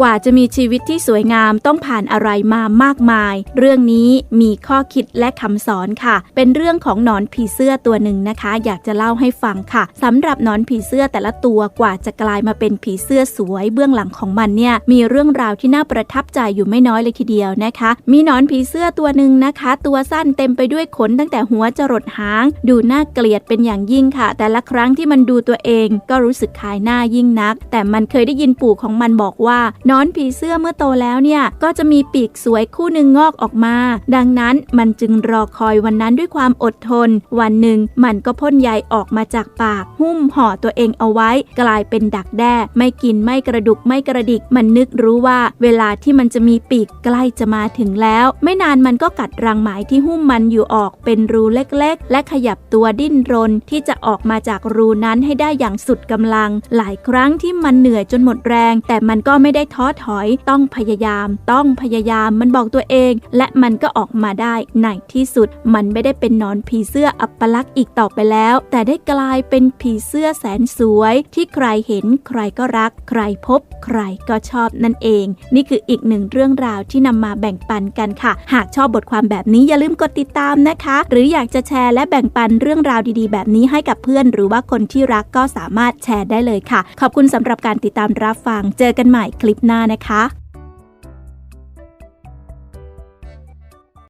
กว่าจะมีชีวิตที่สวยงามต้องผ่านอะไรมามากมาย เรื่องนี้มีข้อคิดและคำสอนค่ะ เป็นเรื่องของหนอนผีเสื้อตัวหนึ่งนะคะ อยากจะเล่าให้ฟังค่ะสำหรับหนอนผีเสื้อแต่ละตัวกว่าจะกลายมาเป็นผีเสื้อสวยเบื้องหลังของมันเนี่ยมีเรื่องราวที่น่าประทับใจอยู่ไม่น้อยเลยทีเดียวนะคะ มีหนอนผีเสื้อตัวหนึ่งนะคะ ตัวสั้นเต็มไปด้วยขนตั้งแต่หัวจรดหาง ดูน่าเกลียดเป็นอย่างยิ่งค่ะ แต่ละครั้งที่มันดูตัวเองก็รู้สึกขายหน้ายิ่งนัก แต่มันเคยได้ยินปู่ของมันบอกว่านอนผีเสื้อเมื่อโตแล้วเนี่ยก็จะมีปีกสวยคู่หนึ่งงอกออกมา ดังนั้นมันจึงรอคอยวันนั้นด้วยความอดทน วันหนึ่งมันก็พ่นใยออกมาจากปาก หุ้มห่อตัวเองเอาไว้ กลายเป็นดักแด้ไม่กินไม่กระดุกไม่กระดิก มันนึกรู้ว่าเวลาที่มันจะมีปีกใกล้จะมาถึงแล้ว ไม่นานมันก็กัดรังไหมที่หุ้มมันอยู่ออกเป็นรูเล็กๆ และขยับตัวดิ้นรนที่จะออกมาจากรูนั้นให้ได้อย่างสุดกำลัง หลายครั้งที่มันเหนื่อยจนหมดแรง แต่มันก็ไม่ได้ท้อถอย ต้องพยายาม ต้องพยายามมันบอกตัวเอง และมันก็ออกมาได้ในที่สุด มันไม่ได้เป็นนอนผีเสื้ออัปลักษณ์อีกต่อไปแล้ว แต่ได้กลายเป็นผีเสื้อแสนสวย ที่ใครเห็นใครก็รัก ใครพบ ใครก็ชอบนั่นเอง นี่คืออีกหนึ่งเรื่องราวที่นำมาแบ่งปันกันค่ะ หากชอบบทความแบบนี้อย่าลืมกดติดตามนะคะ หรืออยากจะแชร์และแบ่งปันเรื่องราวดีๆ แบบนี้ให้กับเพื่อน หรือว่าคนที่รักก็สามารถแชร์ได้เลยค่ะ ขอบคุณสำหรับการติดตามรับฟัง เจอกันใหม่คลิปหน้าหน้านะคะ